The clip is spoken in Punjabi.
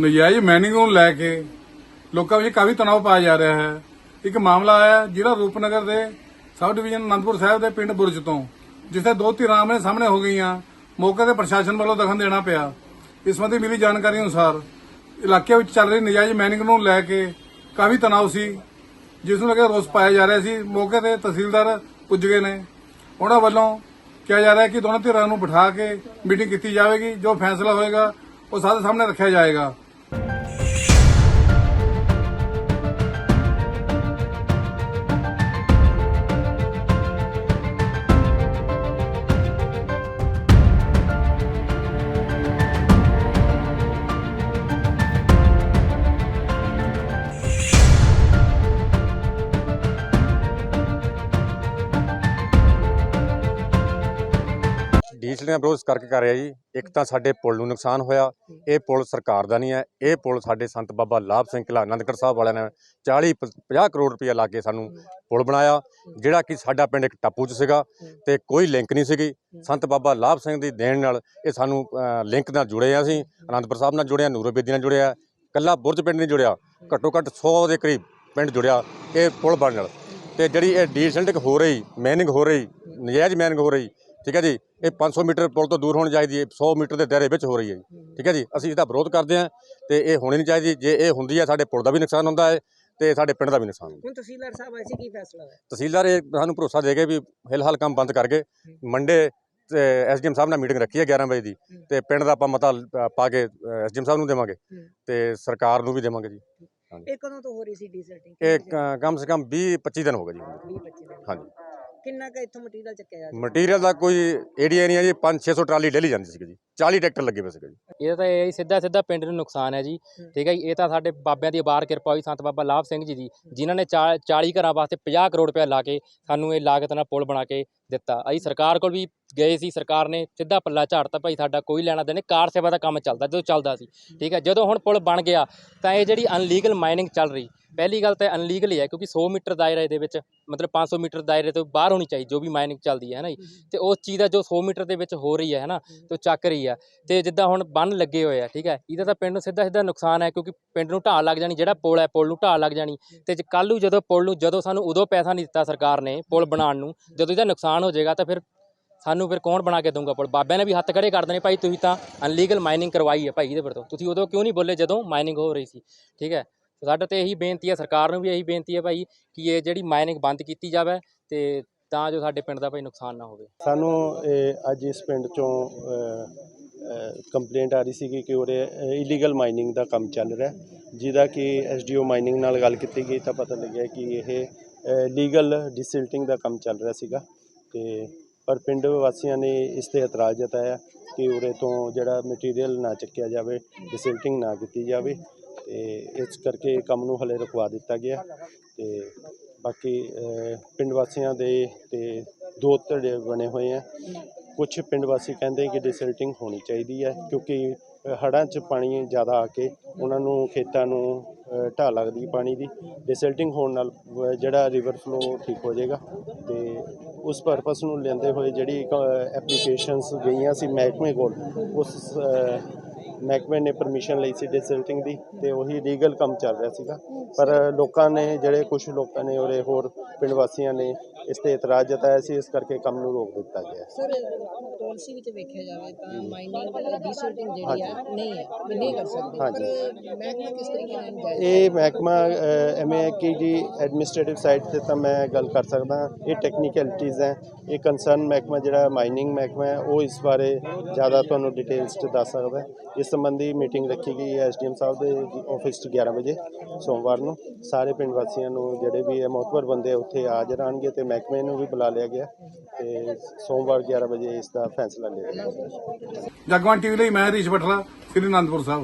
ਨਜਾਇਜ਼ ਮਾਈਨਿੰਗ ਨੂੰ ਲੈ ਕੇ ਲੋਕਾਂ ਵਿੱਚ ਕਾਫੀ ਤਣਾਅ ਪਾਇਆ ਜਾ ਰਿਹਾ ਹੈ। ਇੱਕ ਮਾਮਲਾ ਆਇਆ ਜਿਹੜਾ ਰੂਪਨਗਰ ਦੇ ਸਬ ਡਿਵੀਜ਼ਨ ਅਨੰਦਪੁਰ ਸਾਹਿਬ ਦੇ ਪਿੰਡ ਬੁਰਜ ਤੋਂ, ਜਿੱਥੇ ਦੋ ਧਿਰਾਂ ਆਮਨੇ ਸਾਹਮਣੇ ਹੋ ਗਈਆਂ। ਮੌਕੇ ਤੇ ਪ੍ਰਸ਼ਾਸਨ ਵੱਲੋਂ ਦਖਲ ਦੇਣਾ ਪਿਆ। ਇਸ ਸੰਬੰਧੀ ਮਿਲੀ ਜਾਣਕਾਰੀ ਅਨੁਸਾਰ ਇਲਾਕੇ ਵਿੱਚ ਚੱਲ ਰਹੀ ਨਜਾਇਜ਼ ਮਾਈਨਿੰਗ ਨੂੰ ਲੈ ਕੇ ਕਾਫੀ ਤਣਾਅ ਸੀ, ਜਿਸ ਨੂੰ ਲੈ ਕੇ ਰੋਸ ਪਾਇਆ ਜਾ ਰਿਹਾ ਸੀ। ਮੌਕੇ ਤੇ ਤਹਿਸੀਲਦਾਰ ਪੁੱਜ ਗਏ ਨੇ। ਉਹਨਾਂ ਵੱਲੋਂ ਕਿਹਾ ਜਾ ਰਿਹਾ ਕਿ ਦੋਨਾਂ ਧਿਰਾਂ ਨੂੰ ਬਿਠਾ ਕੇ ਮੀਟਿੰਗ ਕੀਤੀ ਜਾਵੇਗੀ। ਜੋ ਫੈਸਲਾ ਹੋਏਗਾ, ਉਹ ਸਾਰੇ ਸਾਹਮਣੇ ਰੱਖਿਆ ਜਾਏਗਾ। ਦਾ ਵਿਰੋਧ ਕਰਕੇ ਕਰ ਰਿਹਾ ਜੀ। ਇੱਕ ਤਾਂ ਸਾਡੇ ਪੁਲ ਨੂੰ ਨੁਕਸਾਨ ਹੋਇਆ। ਇਹ ਪੁਲ ਸਰਕਾਰ ਦਾ ਨਹੀਂ ਹੈ। ਇਹ ਪੁਲ ਸਾਡੇ ਸੰਤ ਬਾਬਾ ਲਾਭ ਸਿੰਘ ਕਿਲਾ ਆਨੰਦਗੜ੍ਹ ਸਾਹਿਬ ਵਾਲਿਆਂ ਨੇ 40 ਪ- 50 ਕਰੋੜ ਰੁਪਇਆ ਲਾ ਕੇ ਸਾਨੂੰ ਪੁਲ ਬਣਾਇਆ। ਜਿਹੜਾ ਕਿ ਸਾਡਾ ਪਿੰਡ ਇੱਕ ਟਾਪੂ 'ਚ ਸੀਗਾ ਤੇ ਕੋਈ ਲਿੰਕ ਨਹੀਂ ਸੀਗੀ। ਸੰਤ ਬਾਬਾ ਲਾਭ ਸਿੰਘ ਦੀ ਦੇਣ ਨਾਲ ਇਹ ਸਾਨੂੰ ਲਿੰਕ ਨਾਲ ਜੁੜੇ ਆ ਅਸੀਂ। ਆਨੰਦਪੁਰ ਸਾਹਿਬ ਨਾਲ ਜੁੜਿਆ ਨੂਰੋ ਬੇਦੀ ਨਾਲ ਜੁੜਿਆ ਕੱਲਾ ਬੁਰਜ ਪਿੰਡ ਨਹੀਂ ਜੁੜਿਆ। ਘੱਟੋ ਘੱਟ 100 ਦੇ ਕਰੀਬ ਪਿੰਡ ਜੁੜਿਆ ਇਹ ਪੁਲ ਬਣਨ ਨਾਲ। ਤੇ ਜਿਹੜੀ ਇਹ ਡੀਸੈਂਟਿਕ ਹੋ ਰਹੀ ਮੈਨਿੰਗ ਹੋ ਰਹੀ ਨਜਾਇਜ਼ ਮੈਨਿੰਗ ਹੋ ਰਹੀ ਠੀਕ ਹੈ ਜੀ? ਇਹ 500 ਮੀਟਰ ਪੁਲ ਤੋਂ ਦੂਰ ਹੋਣੀ ਚਾਹੀਦੀ ਹੈ 100 ਮੀਟਰ ਦੇ ਦਾਇਰੇ ਵਿੱਚ ਹੋ ਰਹੀ ਹੈ ਜੀ। ਠੀਕ ਹੈ ਜੀ? ਅਸੀਂ ਇਹਦਾ ਵਿਰੋਧ ਕਰਦੇ ਹਾਂ ਤੇ ਇਹ ਹੋਣੀ ਨਹੀਂ ਚਾਹੀਦੀ। ਜੇ ਇਹ ਹੁੰਦੀ ਹੈ ਸਾਡੇ ਪੁਲ ਦਾ ਵੀ ਨੁਕਸਾਨ ਹੁੰਦਾ ਹੈ ਤੇ ਸਾਡੇ ਪਿੰਡ ਦਾ ਵੀ ਨੁਕਸਾਨ ਹੁੰਦਾ ਹੁਣ ਤਹਿਸੀਲਦਾਰ ਸਾਹਿਬ ਆਏ ਸੀ ਕੀ ਫੈਸਲਾ ਹੋਇਆ? ਤਹਿਸੀਲਦਾਰ ਇਹ ਸਾਨੂੰ ਭਰੋਸਾ ਦੇ ਗਏ ਵੀ ਫਿਲਹਾਲ ਕੰਮ ਬੰਦ ਕਰ ਗਏ। ਮੰਡੇ ਤੇ ਐਸਡੀਐਮ ਸਾਹਿਬ ਨਾਲ ਮੀਟਿੰਗ ਰੱਖੀ ਹੈ 11 ਵਜੇ ਦੀ ਤੇ ਪਿੰਡ ਦਾ ਆਪਾਂ ਮਤਾ ਪਾ ਕੇ ਐਸਡੀਐਮ ਸਾਹਿਬ ਨੂੰ ਦੇਵਾਂਗੇ ਤੇ ਸਰਕਾਰ ਨੂੰ ਵੀ ਦੇਵਾਂਗੇ ਜੀ। ਇਹ ਕਦੋਂ ਤੋਂ ਹੋ ਰਹੀ ਸੀ ਡੀਜ਼ਲਟਿੰਗ ਇਹ ਕ- ਕਮ ਸੇ ਕਮ 20 25 ਦਿਨ ਹੋ ਗਏ ਜੀ। 20 25 ਦਿਨ। ਹਾਂਜੀ। ਕਿੰਨਾ ਕੁ ਇੱਥੋਂ ਮਟੀਰੀਅਲ ਚੱਕਿਆ ਜਾ ਮਟੀਰੀਅਲ ਦਾ ਕੋਈ ਏਰੀਆ ਨਹੀਂ ਹੈ ਜੀ। 5 600 ਟਰਾਲੀ ਡੇਲੀ ਜਾਂਦੀ ਸੀ ਜੀ। 40 ਟਰੈਕਟਰ ਲੱਗੇ ਪਏ ਸੀਗੇ ਜੀ। ਇਹ ਤਾਂ ਇਹ ਸਿੱਧਾ ਸਿੱਧਾ ਪਿੰਡ ਨੂੰ ਨੁਕਸਾਨ ਹੈ ਜੀ। ਠੀਕ ਹੈ ਜੀ। ਇਹ ਤਾਂ ਸਾਡੇ ਬਾਬਿਆਂ ਦੀ ਅਬਾਰ ਕਿਰਪਾ ਹੋਈ। ਸੰਤ ਬਾਬਾ ਲਾਭ ਸਿੰਘ ਜੀ ਦੀ ਜਿਨ੍ਹਾਂ ਨੇ 40 ਘਰਾਂ ਵਾਸਤੇ 50 ਕਰੋੜ ਰੁਪਏ ਲਾ ਕੇ ਸਾਨੂੰ ਇਹ ਲਾਗਤ ਨਾਲ ਪੁਲ ਬਣਾ ਕੇ ਦਿੱਤਾ। ਅਸੀਂ ਸਰਕਾਰ ਕੋਲ ਵੀ ਗਏ ਸੀ। ਸਰਕਾਰ ਨੇ ਸਿੱਧਾ ਪੱਲਾ ਝਾੜਤਾ ਭਾਈ ਸਾਡਾ ਕੋਈ ਲੈਣਾ ਦੇਣਾ ਕਾਰ ਸੇਵਾ ਦਾ ਕੰਮ ਚੱਲਦਾ। ਜਦੋਂ ਚੱਲਦਾ ਸੀ। ਠੀਕ ਹੈ। ਜਦੋਂ ਹੁਣ ਪੁਲ ਬਣ ਗਿਆ ਤਾਂ ਇਹ ਜਿਹੜੀ ਅਨਲੀਗਲ ਮਾਈਨਿੰਗ ਚੱਲ ਰਹੀ ਪਹਿਲੀ ਗੱਲ ਤਾਂ ਅਨਲੀਗਲ ਹੀ ਹੈ ਕਿਉਂਕਿ 100 ਮੀਟਰ ਦਾਇਰੇ ਦੇ ਵਿੱਚ ਮਤਲਬ 500 ਮੀਟਰ ਦਾਇਰੇ ਤੋਂ ਬਾਹਰ ਹੋਣੀ ਚਾਹੀਦੀ ਜੋ ਵੀ ਮਾਈਨਿੰਗ ਚੱਲਦੀ ਹੈ ਹੈ ਨਾ ਜੀ? ਤੇ ਉਸ ਚੀਜ਼ ਦਾ ਜੋ 100 ਮੀਟਰ ਦੇ ਵਿੱਚ ਹੋ ਰਹੀ ਹੈ ਹੈ ਨਾ ਤੇ ਚੱਕ ਰਹੀ ਹੈ। ਤੇ ਜਿੱਦਾਂ ਹੁਣ ਬੰਨ ਲੱਗੇ ਹੋਏ ਆ ਠੀਕ ਹੈ ਇਹਦਾ ਤਾਂ ਪਿੰਡ ਨੂੰ ਸਿੱਧਾ ਸਿੱਧਾ ਨੁਕਸਾਨ ਹੈ ਕਿਉਂਕਿ ਪਿੰਡ ਨੂੰ ਢਾਹ ਲੱਗ ਜਾਣੀ ਜਿਹੜਾ ਪੁਲ ਹੈ ਪੁਲ ਨੂੰ ਢਾਹ ਲੱਗ ਜਾਣੀ। ਤੇ ਕੱਲ ਨੂੰ ਜਦੋਂ ਪੁਲ ਨੂੰ ਜਦੋਂ ਸਾਨੂੰ ਉਦੋਂ ਪੈਸਾ ਨਹੀਂ ਦਿੱਤਾ ਸਰਕਾਰ ਨੇ ਪੁਲ ਬਣਾਉਣ ਨੂੰ ਜਦੋਂ ਇਹਦਾ ਨੁਕਸਾਨ ਹੋ ਜਾਏਗਾ ਤਾਂ ਫਿਰ ਸਾਨੂੰ ਫਿਰ ਕੌਣ ਬਣਾ ਕੇ ਦਊਗਾ ਪੁਲ? ਬਾਬਿਆਂ ਨੇ ਵੀ ਹੱਥ ਖੜੇ ਕਰ ਦੇਣੇ ਭਾਈ ਤੁਸੀਂ ਤਾਂ ਅਨਲੀਗਲ ਮਾਈਨਿੰਗ ਕਰਵਾਈ ਹੈ ਭਾਈ ਇਹਦੇ ਪਰ ਤੋਂ। ਤੁਸੀਂ ਉਦੋਂ ਕਿਉਂ ਨਹੀਂ ਬੋਲੇ ਜਦੋਂ ਮਾਈਨਿੰਗ ਹੋ ਰਹੀ ਸੀ ਠੀਕ ਹੈ? ਸਾਡਾ ਤੇ ਇਹੀ ਬੇਨਤੀ ਹੈ ਸਰਕਾਰ ਨੂੰ ਵੀ ਇਹੀ ਬੇਨਤੀ ਹੈ ਭਾਈ ਕਿ ਇਹ ਜਿਹੜੀ ਮਾਈਨਿੰਗ ਬੰਦ ਕੀਤੀ ਜਾਵੇ ਤੇ ਤਾਂ ਜੋ ਸਾਡੇ ਪਿੰਡ ਦਾ ਭਾਈ ਨੁਕਸਾਨ ਨਾ ਹੋਵੇ। ਸਾਨੂੰ ਇਹ ਅੱਜ ਇਸ ਪਿੰਡ ਚੋਂ ਕੰਪਲੇਂਟ ਆ ਰਹੀ ਸੀਗੀ ਕਿ ਉਰੇ ਇਲੀਗਲ ਮਾਈਨਿੰਗ ਦਾ ਕੰਮ ਚੱਲ ਰਿਹਾ। ਜਿਹਦਾ ਕਿ ਐਸਡੀਓ ਮਾਈਨਿੰਗ ਨਾਲ ਗੱਲ ਕੀਤੀ ਗਈ ਤਾਂ ਪਤਾ ਲੱਗਿਆ ਕਿ ਇਹ ਲੀਗਲ ਡਿਸਿਲਟਿੰਗ ਦਾ ਕੰਮ ਚੱਲ ਰਿਹਾ ਸੀਗਾ। ਤੇ ਪਰ ਪਿੰਡ ਵਾਸੀਆਂ ਨੇ ਇਸ ਤੇ ਇਤਰਾਜ਼ ਜਤਾਇਆ ਕਿ ਉਰੇ ਤੋਂ ਜਿਹੜਾ ਮਟੀਰੀਅਲ ਨਾ ਚੱਕਿਆ ਜਾਵੇ ਡਿਸਿਲਟਿੰਗ ਨਾ ਕੀਤੀ ਜਾਵੇ। ਤੇ ਇਸ ਕਰਕੇ ਕੰਮ ਨੂੰ ਹਲੇ ਰੁਕਵਾ ਦਿੱਤਾ ਗਿਆ। ਤੇ ਬਾਕੀ ਪਿੰਡ ਵਾਸੀਆਂ ਦੇ ਤੇ ਦੋ ਧੜੇ ਬਣੇ ਹੋਏ ਆ। ਕੁਝ ਪਿੰਡ ਵਾਸੀ ਕਹਿੰਦੇ ਕਿ ਡਿਸਲਟਿੰਗ ਹੋਣੀ ਚਾਹੀਦੀ ਹੈ ਕਿਉਂਕਿ ਹੜ੍ਹਾਂ 'ਚ ਪਾਣੀ ਜ਼ਿਆਦਾ ਆ ਕੇ ਉਹਨਾਂ ਨੂੰ ਖੇਤਾਂ ਨੂੰ ਢਾਹ ਲੱਗਦੀ ਪਾਣੀ ਦੀ। ਡਿਸਲਟਿੰਗ ਹੋਣ ਨਾਲ ਜਿਹੜਾ ਰਿਵਰ ਫਲੋ ਠੀਕ ਹੋ ਜਾਏਗਾ। ਤੇ ਉਸ ਪਰਪਸ ਨੂੰ ਲੈਂਦੇ ਹੋਏ ਜਿਹੜੀ ਐਪਲੀਕੇਸ਼ਨਸ ਗਈਆਂ ਸੀ ਮਹਿਕਮੇ ਕੋਲ, ਉਸ ਮਹਿਕਮੇ ਨੇ ਪਰਮਿਸ਼ਨ ਲਈ ਸੀ ਡਿਸਲਟਿੰਗ ਦੀ ਤੇ ਉਹੀ ਲੀਗਲ ਕੰਮ ਚੱਲ ਰਿਹਾ ਸੀਗਾ। ਪਰ ਲੋਕਾਂ ਨੇ ਜਿਹੜੇ ਕੁਝ ਲੋਕਾਂ ਨੇ ਔਰ ਹੋਰ ਪਿੰਡ ਵਾਸੀਆਂ ਨੇ ਇਸ ਤੇ ਇਤਰਾਜ਼ ਜਤਾਇਆ ਸੀ ਇਸ ਕਰਕੇ ਕੰਮ ਨੂੰ ਰੋਕ ਦਿੱਤਾ ਗਿਆ ਸਰ ਪਾਲਿਸੀ ਵਿੱਚ ਵੇਖਿਆ ਜਾਵੇ ਤਾਂ ਮਾਈਨਿੰਗ ਡੀਜ਼ਲਟਿੰਗ ਜਿਹੜੀ ਹੈ ਨਹੀਂ ਹੈ ਵੀ ਨਹੀਂ ਕਰ ਸਕਦੇ। ਹਾਂਜੀ। ਪਰ ਮਹਿਕਮਾ ਕਿਸ ਤਰੀਕੇ ਨਾਲ ਜਾਇਜ਼ ਇਹ ਮਹਿਕਮਾ ਐਵੇਂ ਕਿ ਜੀ ਐਡਮਿਨਿਸਟ੍ਰੇਟਿਵ ਸਾਈਡ ਤੇ ਤਾਂ ਮੈਂ ਗੱਲ ਕਰ ਸਕਦਾ। ਇਹ ਟੈਕਨੀਕੈਲਿਟੀਜ਼ ਹੈ ਇਹ ਕੰਸਰਨ ਮਹਿਕਮਾ ਜਿਹੜਾ ਮਾਈਨਿੰਗ ਮਹਿਕਮਾ ਹੈ ਉਹ ਇਸ ਬਾਰੇ ਜ਼ਿਆਦਾ ਤੁਹਾਨੂੰ ਡਿਟੇਲਸ ਚ ਦੱਸ ਸਕਦਾ ਇਸ ਸੰਬੰਧੀ ਮੀਟਿੰਗ ਰੱਖੀ ਗਈ ਹੈ ਐਸਡੀਐਮ ਸਾਹਿਬ ਦੇ ਆਫਿਸ 'ਚ 11 ਵਜੇ ਸੋਮਵਾਰ ਨੂੰ। ਸਾਰੇ ਪਿੰਡ ਵਾਸੀਆਂ ਨੂੰ ਜਿਹੜੇ ਵੀ ਹੈ ਮੋਤਬਰ ਬੰਦੇ ਉੱਥੇ ਹਾਜ਼ਰ ਆਉਣਗੇ ਤੇ ਮਹਿਕਮੇ ਨੂੰ ਵੀ ਬੁਲਾ ਲਿਆ ਗਿਆ ਤੇ ਸੋਮਵਾਰ 11 ਵਜੇ ਇਸ ਦਾ ਫੈਸਲਾ ਲਿਆ ਜਾਏਗਾ ਜਗਵੰਤ ਟੀਵੀ ਲਈ ਮੈਂ ਹਰੀਸ਼ ਬਟਲਾ ਸ੍ਰੀ ਅਨੰਦਪੁਰ ਸਾਹਿਬ।